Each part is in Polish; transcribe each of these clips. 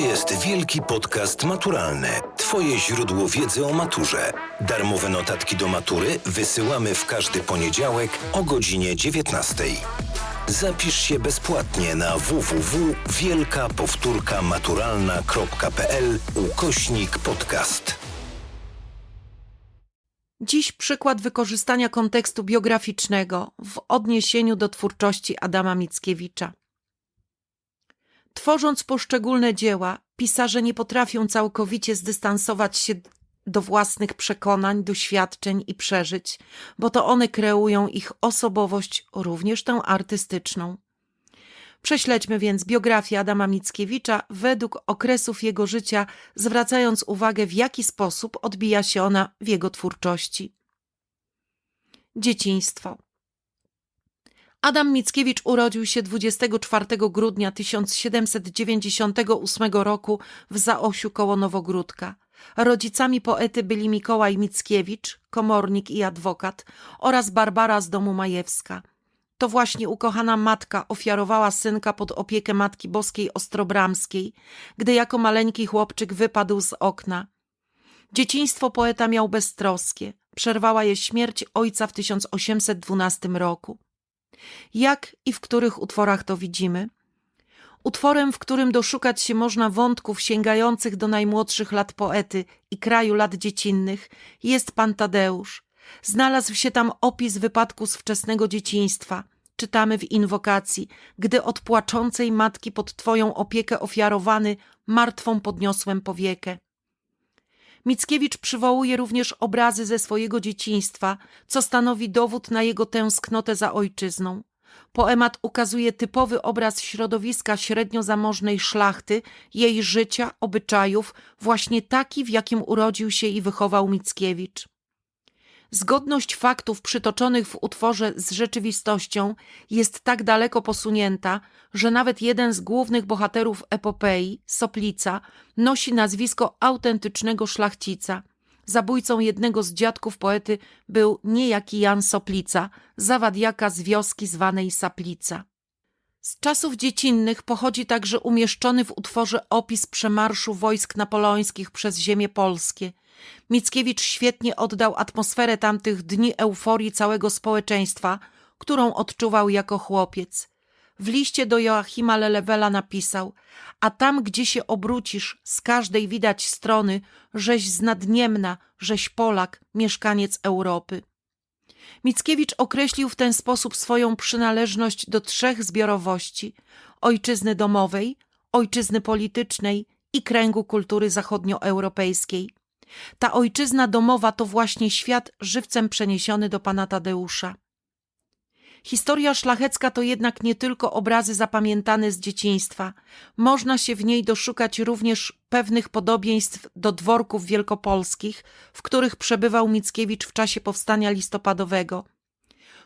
jest Wielki Podcast Maturalny. Twoje źródło wiedzy o maturze. Darmowe notatki do matury wysyłamy w każdy poniedziałek o godzinie 19. Zapisz się bezpłatnie na www.wielkapowtórkamaturalna.pl ukośnik podcast. Dziś przykład wykorzystania kontekstu biograficznego w odniesieniu do twórczości Adama Mickiewicza. Tworząc poszczególne dzieła, pisarze nie potrafią całkowicie zdystansować się do własnych przekonań, doświadczeń i przeżyć, bo to one kreują ich osobowość, również tę artystyczną. Prześledźmy więc biografię Adama Mickiewicza według okresów jego życia, zwracając uwagę, w jaki sposób odbija się ona w jego twórczości. Dzieciństwo. Adam Mickiewicz urodził się 24 grudnia 1798 roku w Zaosiu koło Nowogródka. Rodzicami poety byli Mikołaj Mickiewicz, komornik i adwokat, oraz Barbara z domu Majewska. To właśnie ukochana matka ofiarowała synka pod opiekę Matki Boskiej Ostrobramskiej, gdy jako maleńki chłopczyk wypadł z okna. Dzieciństwo poeta miał beztroskie. Przerwała je śmierć ojca w 1812 roku. Jak i w których utworach to widzimy? Utworem, w którym doszukać się można wątków sięgających do najmłodszych lat poety i kraju lat dziecinnych, jest Pan Tadeusz. Znalazł się tam opis wypadku z wczesnego dzieciństwa. Czytamy w inwokacji, gdy od płaczącej matki pod Twoją opiekę ofiarowany, martwą podniosłem powiekę. Mickiewicz przywołuje również obrazy ze swojego dzieciństwa, co stanowi dowód na jego tęsknotę za ojczyzną. Poemat ukazuje typowy obraz środowiska średnio zamożnej szlachty, jej życia, obyczajów, właśnie taki, w jakim urodził się i wychował Mickiewicz. Zgodność faktów przytoczonych w utworze z rzeczywistością jest tak daleko posunięta, że nawet jeden z głównych bohaterów epopei, Soplica, nosi nazwisko autentycznego szlachcica. Zabójcą jednego z dziadków poety był niejaki Jan Soplica, zawadiaka z wioski zwanej Saplica. Z czasów dziecinnych pochodzi także umieszczony w utworze opis przemarszu wojsk napoleońskich przez ziemie polskie – Mickiewicz świetnie oddał atmosferę tamtych dni euforii całego społeczeństwa, którą odczuwał jako chłopiec. W liście do Joachima Lelewela napisał A tam, gdzie się obrócisz, z każdej widać strony, żeś z nadniemna, żeś Polak, mieszkaniec Europy. Mickiewicz określił w ten sposób swoją przynależność do trzech zbiorowości ojczyzny domowej, ojczyzny politycznej i kręgu kultury zachodnioeuropejskiej. Ta ojczyzna domowa to właśnie świat żywcem przeniesiony do pana Tadeusza. Historia szlachecka to jednak nie tylko obrazy zapamiętane z dzieciństwa. Można się w niej doszukać również pewnych podobieństw do dworków wielkopolskich, w których przebywał Mickiewicz w czasie powstania listopadowego.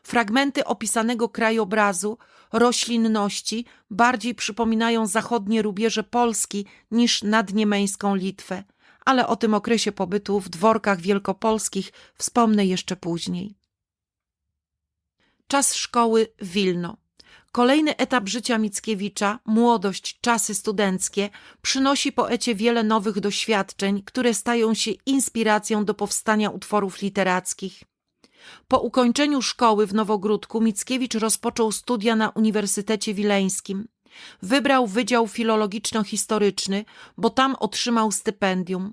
Fragmenty opisanego krajobrazu, roślinności bardziej przypominają zachodnie rubieże Polski niż nadniemeńską Litwę ale o tym okresie pobytu w dworkach wielkopolskich wspomnę jeszcze później. Czas szkoły Wilno. Kolejny etap życia Mickiewicza, młodość, czasy studenckie, przynosi poecie wiele nowych doświadczeń, które stają się inspiracją do powstania utworów literackich. Po ukończeniu szkoły w Nowogródku Mickiewicz rozpoczął studia na Uniwersytecie Wileńskim. Wybrał Wydział Filologiczno-Historyczny, bo tam otrzymał stypendium.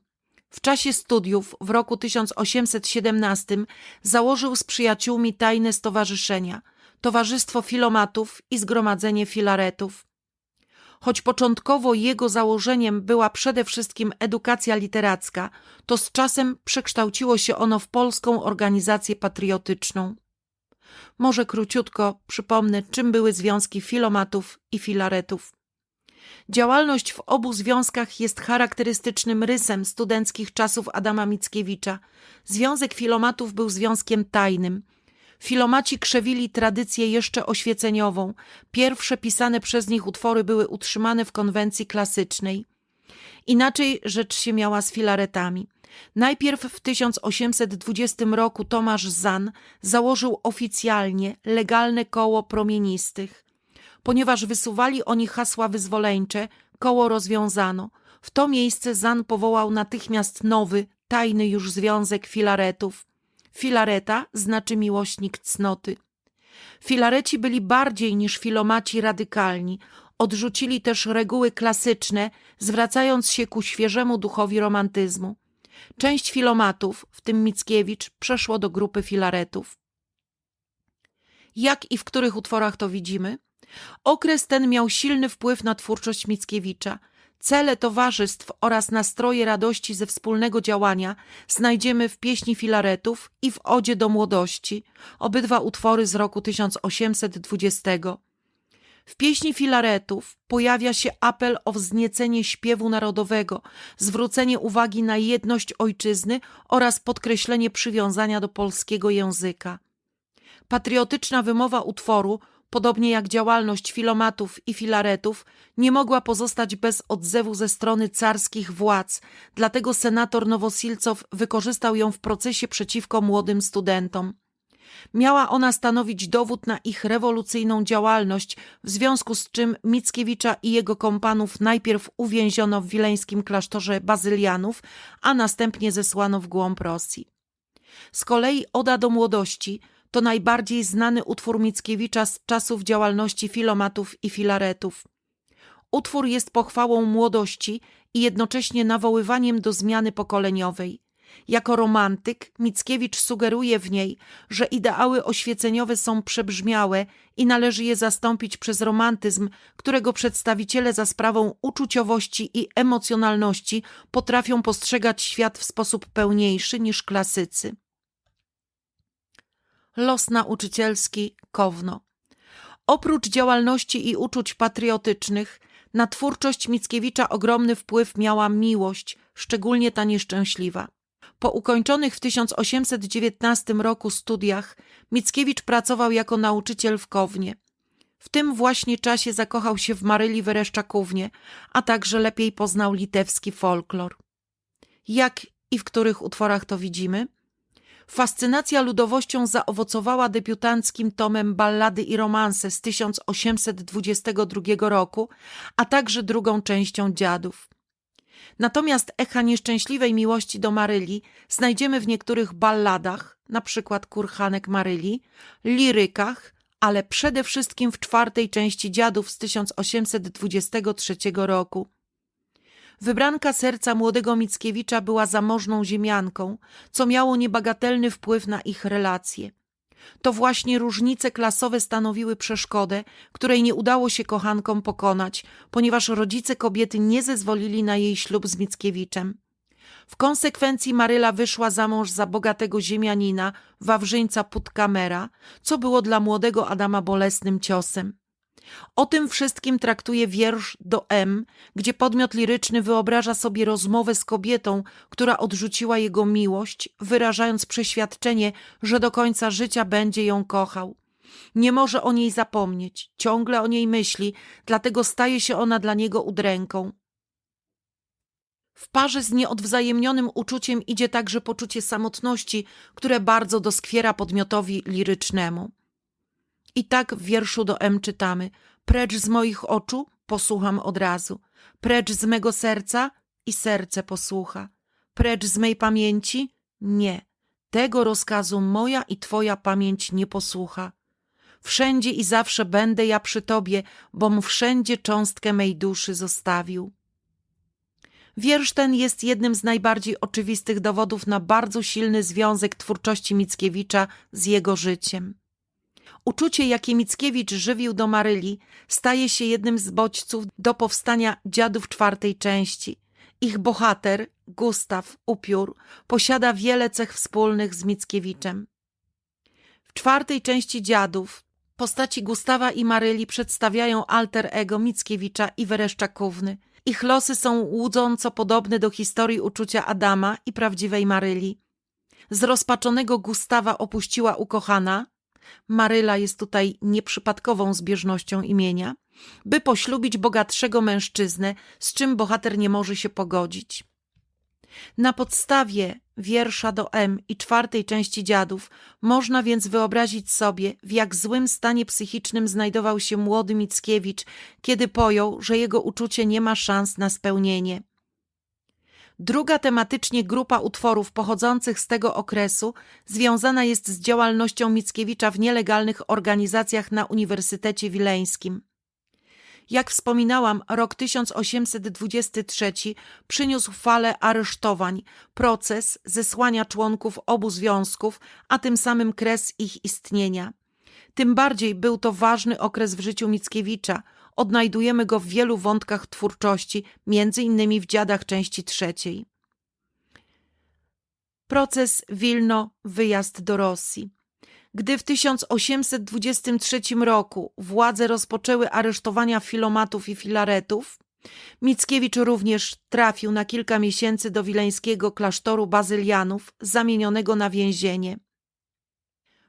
W czasie studiów w roku 1817 założył z przyjaciółmi tajne stowarzyszenia Towarzystwo Filomatów i Zgromadzenie Filaretów. Choć początkowo jego założeniem była przede wszystkim edukacja literacka, to z czasem przekształciło się ono w polską organizację patriotyczną. Może króciutko przypomnę, czym były związki filomatów i filaretów. Działalność w obu związkach jest charakterystycznym rysem studenckich czasów Adama Mickiewicza. Związek filomatów był związkiem tajnym. Filomaci krzewili tradycję jeszcze oświeceniową. Pierwsze pisane przez nich utwory były utrzymane w konwencji klasycznej. Inaczej rzecz się miała z filaretami. Najpierw w 1820 roku Tomasz Zan założył oficjalnie legalne koło promienistych. Ponieważ wysuwali oni hasła wyzwoleńcze, koło rozwiązano. W to miejsce Zan powołał natychmiast nowy, tajny już związek filaretów. Filareta znaczy miłośnik cnoty. Filareci byli bardziej niż filomaci radykalni. Odrzucili też reguły klasyczne, zwracając się ku świeżemu duchowi romantyzmu. Część filomatów, w tym Mickiewicz, przeszło do grupy filaretów. Jak i w których utworach to widzimy? Okres ten miał silny wpływ na twórczość Mickiewicza. Cele towarzystw oraz nastroje radości ze wspólnego działania znajdziemy w pieśni filaretów i w Odzie do młodości, obydwa utwory z roku 1820. W pieśni filaretów pojawia się apel o wzniecenie śpiewu narodowego, zwrócenie uwagi na jedność ojczyzny oraz podkreślenie przywiązania do polskiego języka. Patriotyczna wymowa utworu, podobnie jak działalność filomatów i filaretów, nie mogła pozostać bez odzewu ze strony carskich władz, dlatego senator Nowosilcow wykorzystał ją w procesie przeciwko młodym studentom. Miała ona stanowić dowód na ich rewolucyjną działalność, w związku z czym Mickiewicza i jego kompanów najpierw uwięziono w wileńskim klasztorze bazylianów, a następnie zesłano w głąb Rosji. Z kolei Oda do młodości to najbardziej znany utwór Mickiewicza z czasów działalności filomatów i filaretów. Utwór jest pochwałą młodości i jednocześnie nawoływaniem do zmiany pokoleniowej. Jako romantyk Mickiewicz sugeruje w niej, że ideały oświeceniowe są przebrzmiałe i należy je zastąpić przez romantyzm, którego przedstawiciele za sprawą uczuciowości i emocjonalności potrafią postrzegać świat w sposób pełniejszy niż klasycy. Los nauczycielski Kowno. Oprócz działalności i uczuć patriotycznych, na twórczość Mickiewicza ogromny wpływ miała miłość, szczególnie ta nieszczęśliwa. Po ukończonych w 1819 roku studiach Mickiewicz pracował jako nauczyciel w Kownie. W tym właśnie czasie zakochał się w Maryli Wereszczakównie, a także lepiej poznał litewski folklor. Jak i w których utworach to widzimy? Fascynacja ludowością zaowocowała debiutanckim tomem Ballady i romanse z 1822 roku, a także drugą częścią Dziadów. Natomiast echa nieszczęśliwej miłości do Maryli znajdziemy w niektórych balladach, na przykład Kurhanek Maryli, lirykach, ale przede wszystkim w czwartej części Dziadów z 1823 roku. Wybranka serca młodego Mickiewicza była zamożną ziemianką, co miało niebagatelny wpływ na ich relacje. To właśnie różnice klasowe stanowiły przeszkodę, której nie udało się kochankom pokonać, ponieważ rodzice kobiety nie zezwolili na jej ślub z Mickiewiczem. W konsekwencji Maryla wyszła za mąż za bogatego ziemianina, Wawrzyńca Putkamera, co było dla młodego Adama bolesnym ciosem. O tym wszystkim traktuje wiersz do M, gdzie podmiot liryczny wyobraża sobie rozmowę z kobietą, która odrzuciła jego miłość, wyrażając przeświadczenie, że do końca życia będzie ją kochał. Nie może o niej zapomnieć, ciągle o niej myśli, dlatego staje się ona dla niego udręką. W parze z nieodwzajemnionym uczuciem idzie także poczucie samotności, które bardzo doskwiera podmiotowi lirycznemu. I tak w wierszu do M czytamy: Precz z moich oczu, posłucham od razu. Precz z mego serca i serce posłucha. Precz z mej pamięci? Nie. Tego rozkazu moja i twoja pamięć nie posłucha. Wszędzie i zawsze będę ja przy tobie, bom wszędzie cząstkę mej duszy zostawił. Wiersz ten jest jednym z najbardziej oczywistych dowodów na bardzo silny związek twórczości Mickiewicza z jego życiem. Uczucie, jakie Mickiewicz żywił do Maryli, staje się jednym z bodźców do powstania dziadów czwartej części. Ich bohater, Gustaw Upiór, posiada wiele cech wspólnych z Mickiewiczem. W czwartej części dziadów postaci Gustawa i Maryli przedstawiają alter ego Mickiewicza i Wereszczakówny. Ich losy są łudząco podobne do historii uczucia Adama i prawdziwej Maryli. Zrozpaczonego Gustawa opuściła ukochana, Maryla jest tutaj nieprzypadkową zbieżnością imienia, by poślubić bogatszego mężczyznę, z czym bohater nie może się pogodzić. Na podstawie wiersza do M i czwartej części dziadów można więc wyobrazić sobie, w jak złym stanie psychicznym znajdował się młody Mickiewicz, kiedy pojął, że jego uczucie nie ma szans na spełnienie. Druga tematycznie grupa utworów pochodzących z tego okresu związana jest z działalnością Mickiewicza w nielegalnych organizacjach na Uniwersytecie Wileńskim. Jak wspominałam, rok 1823 przyniósł falę aresztowań, proces, zesłania członków obu związków, a tym samym kres ich istnienia. Tym bardziej był to ważny okres w życiu Mickiewicza. Odnajdujemy go w wielu wątkach twórczości, między innymi w dziadach części trzeciej. Proces Wilno, wyjazd do Rosji. Gdy w 1823 roku władze rozpoczęły aresztowania filomatów i filaretów, Mickiewicz również trafił na kilka miesięcy do wileńskiego klasztoru bazylianów, zamienionego na więzienie.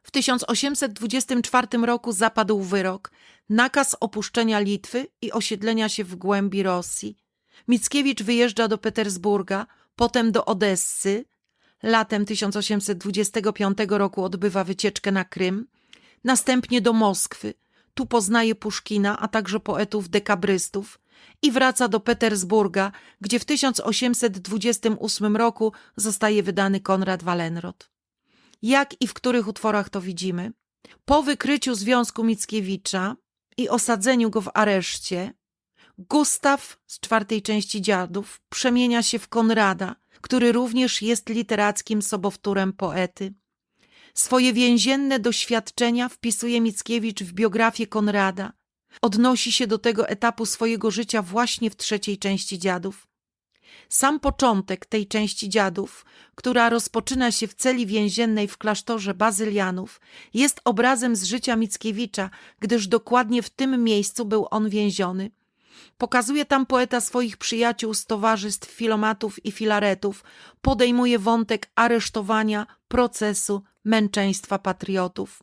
W 1824 roku zapadł wyrok, nakaz opuszczenia Litwy i osiedlenia się w głębi Rosji. Mickiewicz wyjeżdża do Petersburga, potem do Odessy, Latem 1825 roku odbywa wycieczkę na Krym, następnie do Moskwy. Tu poznaje Puszkina, a także poetów dekabrystów i wraca do Petersburga, gdzie w 1828 roku zostaje wydany Konrad Wallenrod. Jak i w których utworach to widzimy? Po wykryciu związku Mickiewicza i osadzeniu go w areszcie, Gustaw z czwartej części dziadów przemienia się w Konrada, który również jest literackim sobowtórem poety. Swoje więzienne doświadczenia wpisuje Mickiewicz w biografię Konrada. Odnosi się do tego etapu swojego życia właśnie w trzeciej części dziadów. Sam początek tej części dziadów, która rozpoczyna się w celi więziennej w klasztorze bazylianów, jest obrazem z życia Mickiewicza, gdyż dokładnie w tym miejscu był on więziony. Pokazuje tam poeta swoich przyjaciół z towarzystw filomatów i filaretów, podejmuje wątek aresztowania, procesu, męczeństwa patriotów.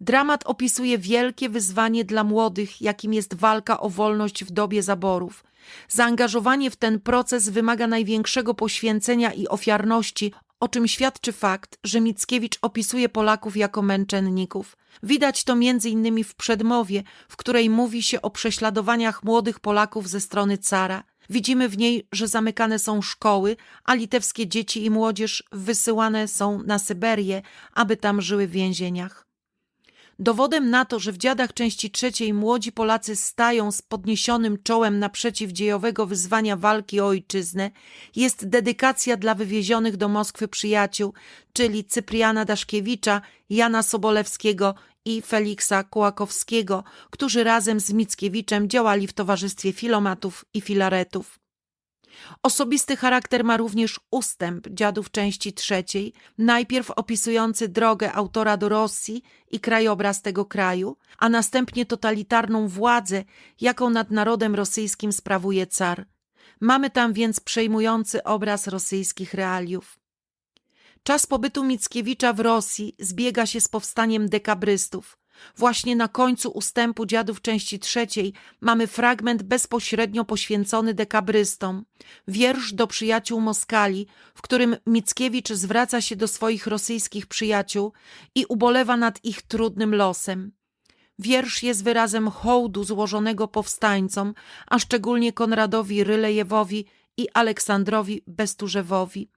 Dramat opisuje wielkie wyzwanie dla młodych, jakim jest walka o wolność w dobie zaborów. Zaangażowanie w ten proces wymaga największego poświęcenia i ofiarności, o czym świadczy fakt, że Mickiewicz opisuje Polaków jako męczenników. Widać to innymi w przedmowie, w której mówi się o prześladowaniach młodych Polaków ze strony cara. Widzimy w niej, że zamykane są szkoły, a litewskie dzieci i młodzież wysyłane są na Syberię, aby tam żyły w więzieniach. Dowodem na to, że w dziadach części trzeciej młodzi Polacy stają z podniesionym czołem naprzeciw dziejowego wyzwania walki o ojczyznę, jest dedykacja dla wywiezionych do Moskwy przyjaciół, czyli Cypriana Daszkiewicza, Jana Sobolewskiego i Feliksa Kołakowskiego, którzy razem z Mickiewiczem działali w towarzystwie filomatów i filaretów. Osobisty charakter ma również ustęp dziadów części trzeciej, najpierw opisujący drogę autora do Rosji i krajobraz tego kraju, a następnie totalitarną władzę, jaką nad narodem rosyjskim sprawuje car. Mamy tam więc przejmujący obraz rosyjskich realiów. Czas pobytu Mickiewicza w Rosji zbiega się z powstaniem dekabrystów. Właśnie na końcu ustępu dziadów części trzeciej mamy fragment bezpośrednio poświęcony dekabrystom, wiersz do przyjaciół Moskali, w którym Mickiewicz zwraca się do swoich rosyjskich przyjaciół i ubolewa nad ich trudnym losem. Wiersz jest wyrazem hołdu złożonego powstańcom, a szczególnie Konradowi Rylejewowi i Aleksandrowi Besturzewowi.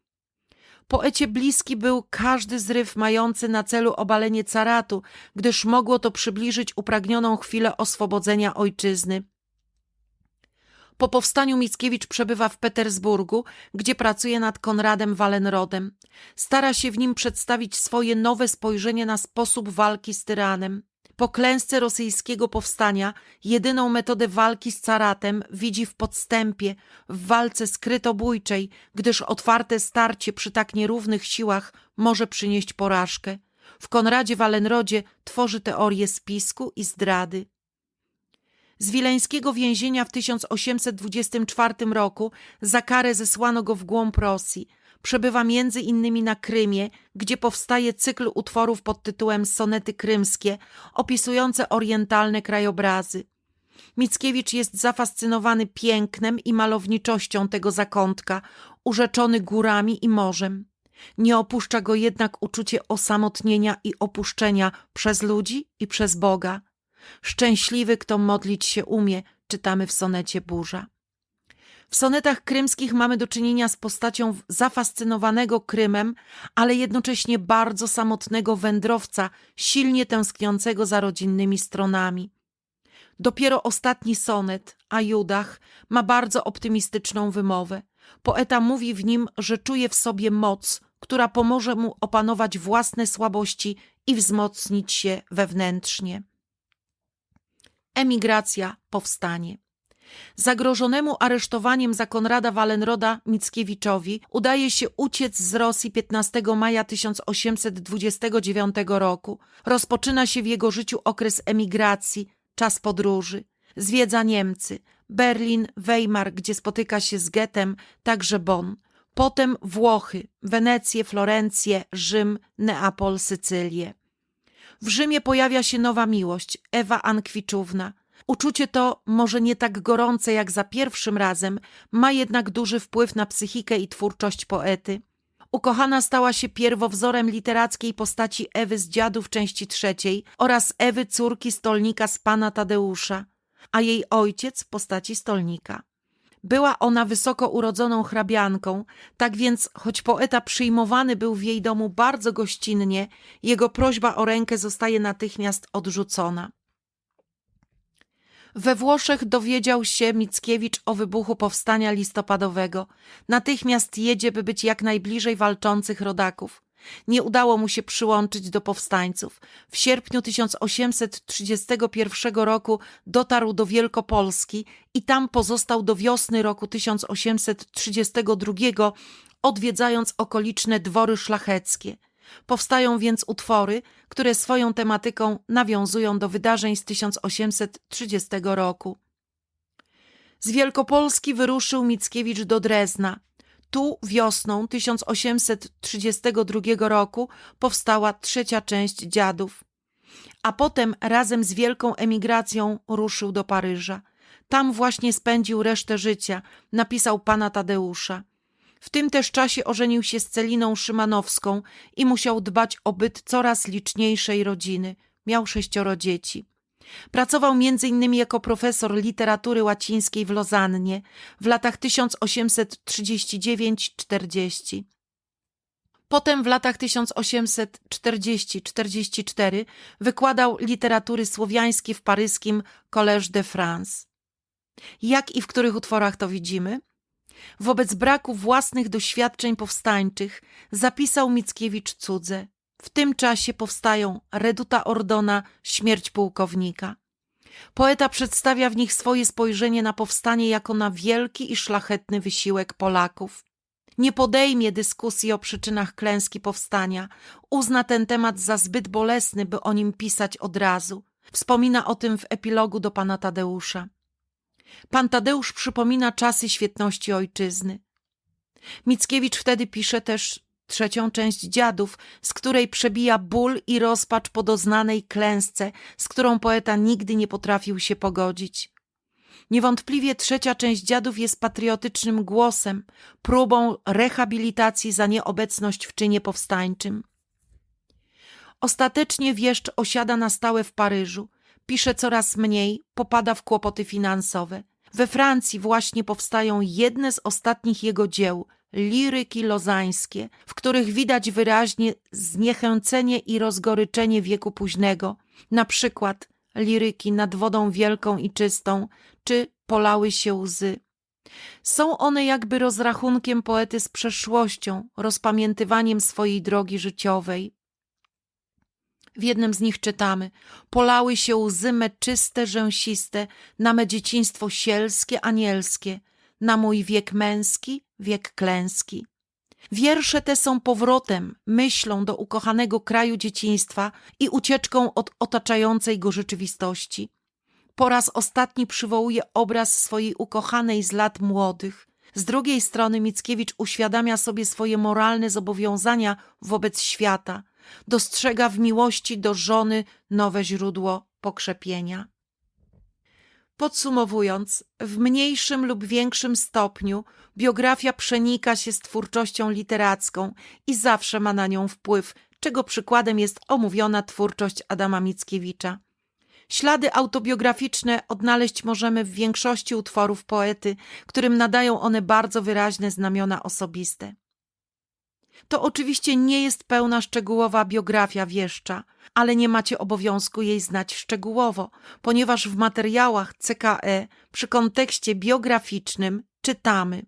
Poecie bliski był każdy zryw mający na celu obalenie caratu, gdyż mogło to przybliżyć upragnioną chwilę oswobodzenia ojczyzny. Po powstaniu Mickiewicz przebywa w Petersburgu, gdzie pracuje nad Konradem Wallenrodem. Stara się w nim przedstawić swoje nowe spojrzenie na sposób walki z tyranem. Po klęsce rosyjskiego powstania jedyną metodę walki z caratem widzi w podstępie, w walce skrytobójczej, gdyż otwarte starcie przy tak nierównych siłach może przynieść porażkę. W Konradzie Wallenrodzie tworzy teorię spisku i zdrady. Z wileńskiego więzienia w 1824 roku za karę zesłano go w głąb Rosji. Przebywa między innymi na Krymie, gdzie powstaje cykl utworów pod tytułem Sonety Krymskie, opisujące orientalne krajobrazy. Mickiewicz jest zafascynowany pięknem i malowniczością tego zakątka, urzeczony górami i morzem. Nie opuszcza go jednak uczucie osamotnienia i opuszczenia przez ludzi i przez Boga. Szczęśliwy, kto modlić się umie, czytamy w sonecie Burza. W sonetach krymskich mamy do czynienia z postacią zafascynowanego Krymem, ale jednocześnie bardzo samotnego wędrowca, silnie tęskniącego za rodzinnymi stronami. Dopiero ostatni sonet, a Judach, ma bardzo optymistyczną wymowę. Poeta mówi w nim, że czuje w sobie moc, która pomoże mu opanować własne słabości i wzmocnić się wewnętrznie. Emigracja, powstanie. Zagrożonemu aresztowaniem za Konrada Wallenroda Mickiewiczowi udaje się uciec z Rosji 15 maja 1829 roku. Rozpoczyna się w jego życiu okres emigracji, czas podróży. Zwiedza Niemcy, Berlin, Weimar, gdzie spotyka się z Goethem, także Bonn. Potem Włochy, Wenecję, Florencję, Rzym, Neapol, Sycylię. W Rzymie pojawia się nowa miłość, Ewa Ankwiczówna. Uczucie to, może nie tak gorące jak za pierwszym razem, ma jednak duży wpływ na psychikę i twórczość poety. Ukochana stała się pierwowzorem literackiej postaci Ewy z Dziadów części trzeciej oraz Ewy córki stolnika z pana Tadeusza, a jej ojciec postaci stolnika. Była ona wysoko urodzoną hrabianką, tak więc, choć poeta przyjmowany był w jej domu bardzo gościnnie, jego prośba o rękę zostaje natychmiast odrzucona. We Włoszech dowiedział się Mickiewicz o wybuchu powstania listopadowego. Natychmiast jedzie, by być jak najbliżej walczących rodaków. Nie udało mu się przyłączyć do powstańców. W sierpniu 1831 roku dotarł do Wielkopolski i tam pozostał do wiosny roku 1832, odwiedzając okoliczne dwory szlacheckie. Powstają więc utwory, które swoją tematyką nawiązują do wydarzeń z 1830 roku. Z Wielkopolski wyruszył Mickiewicz do Drezna. Tu wiosną 1832 roku powstała trzecia część Dziadów. A potem razem z wielką emigracją ruszył do Paryża. Tam właśnie spędził resztę życia, napisał pana Tadeusza. W tym też czasie ożenił się z Celiną Szymanowską i musiał dbać o byt coraz liczniejszej rodziny. Miał sześcioro dzieci. Pracował m.in. jako profesor literatury łacińskiej w Lozannie w latach 1839-40. Potem w latach 1840-44 wykładał literatury słowiańskiej w paryskim Collège de France. Jak i w których utworach to widzimy? Wobec braku własnych doświadczeń powstańczych zapisał Mickiewicz cudze. W tym czasie powstają Reduta Ordona, Śmierć pułkownika. Poeta przedstawia w nich swoje spojrzenie na powstanie jako na wielki i szlachetny wysiłek Polaków. Nie podejmie dyskusji o przyczynach klęski powstania, uzna ten temat za zbyt bolesny, by o nim pisać od razu. Wspomina o tym w epilogu do pana Tadeusza. Pan Tadeusz przypomina czasy świetności ojczyzny. Mickiewicz wtedy pisze też trzecią część dziadów, z której przebija ból i rozpacz po doznanej klęsce, z którą poeta nigdy nie potrafił się pogodzić. Niewątpliwie trzecia część dziadów jest patriotycznym głosem, próbą rehabilitacji za nieobecność w czynie powstańczym. Ostatecznie wieszcz osiada na stałe w Paryżu, pisze coraz mniej, popada w kłopoty finansowe. We Francji właśnie powstają jedne z ostatnich jego dzieł, liryki lozańskie, w których widać wyraźnie zniechęcenie i rozgoryczenie wieku późnego, na przykład liryki nad wodą wielką i czystą, czy polały się łzy. Są one jakby rozrachunkiem poety z przeszłością, rozpamiętywaniem swojej drogi życiowej. W jednym z nich czytamy: Polały się łzy me czyste, rzęsiste, na me dzieciństwo sielskie, anielskie, na mój wiek męski, wiek klęski. Wiersze te są powrotem, myślą do ukochanego kraju dzieciństwa i ucieczką od otaczającej go rzeczywistości. Po raz ostatni przywołuje obraz swojej ukochanej z lat młodych. Z drugiej strony Mickiewicz uświadamia sobie swoje moralne zobowiązania wobec świata – dostrzega w miłości do żony nowe źródło pokrzepienia. Podsumowując, w mniejszym lub większym stopniu biografia przenika się z twórczością literacką i zawsze ma na nią wpływ, czego przykładem jest omówiona twórczość Adama Mickiewicza. Ślady autobiograficzne odnaleźć możemy w większości utworów poety, którym nadają one bardzo wyraźne znamiona osobiste. To oczywiście nie jest pełna szczegółowa biografia wieszcza, ale nie macie obowiązku jej znać szczegółowo, ponieważ w materiałach CKE przy kontekście biograficznym czytamy.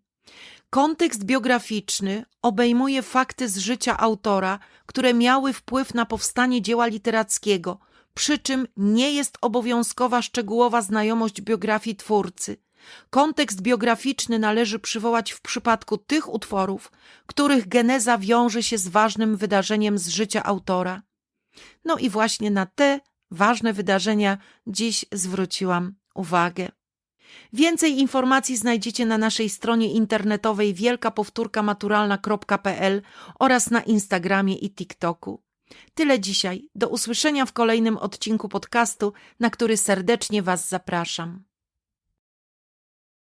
Kontekst biograficzny obejmuje fakty z życia autora, które miały wpływ na powstanie dzieła literackiego, przy czym nie jest obowiązkowa szczegółowa znajomość biografii twórcy. Kontekst biograficzny należy przywołać w przypadku tych utworów, których geneza wiąże się z ważnym wydarzeniem z życia autora. No i właśnie na te ważne wydarzenia dziś zwróciłam uwagę. Więcej informacji znajdziecie na naszej stronie internetowej wielkapowtórkamaturalna.pl oraz na Instagramie i TikToku. Tyle dzisiaj. Do usłyszenia w kolejnym odcinku podcastu, na który serdecznie Was zapraszam.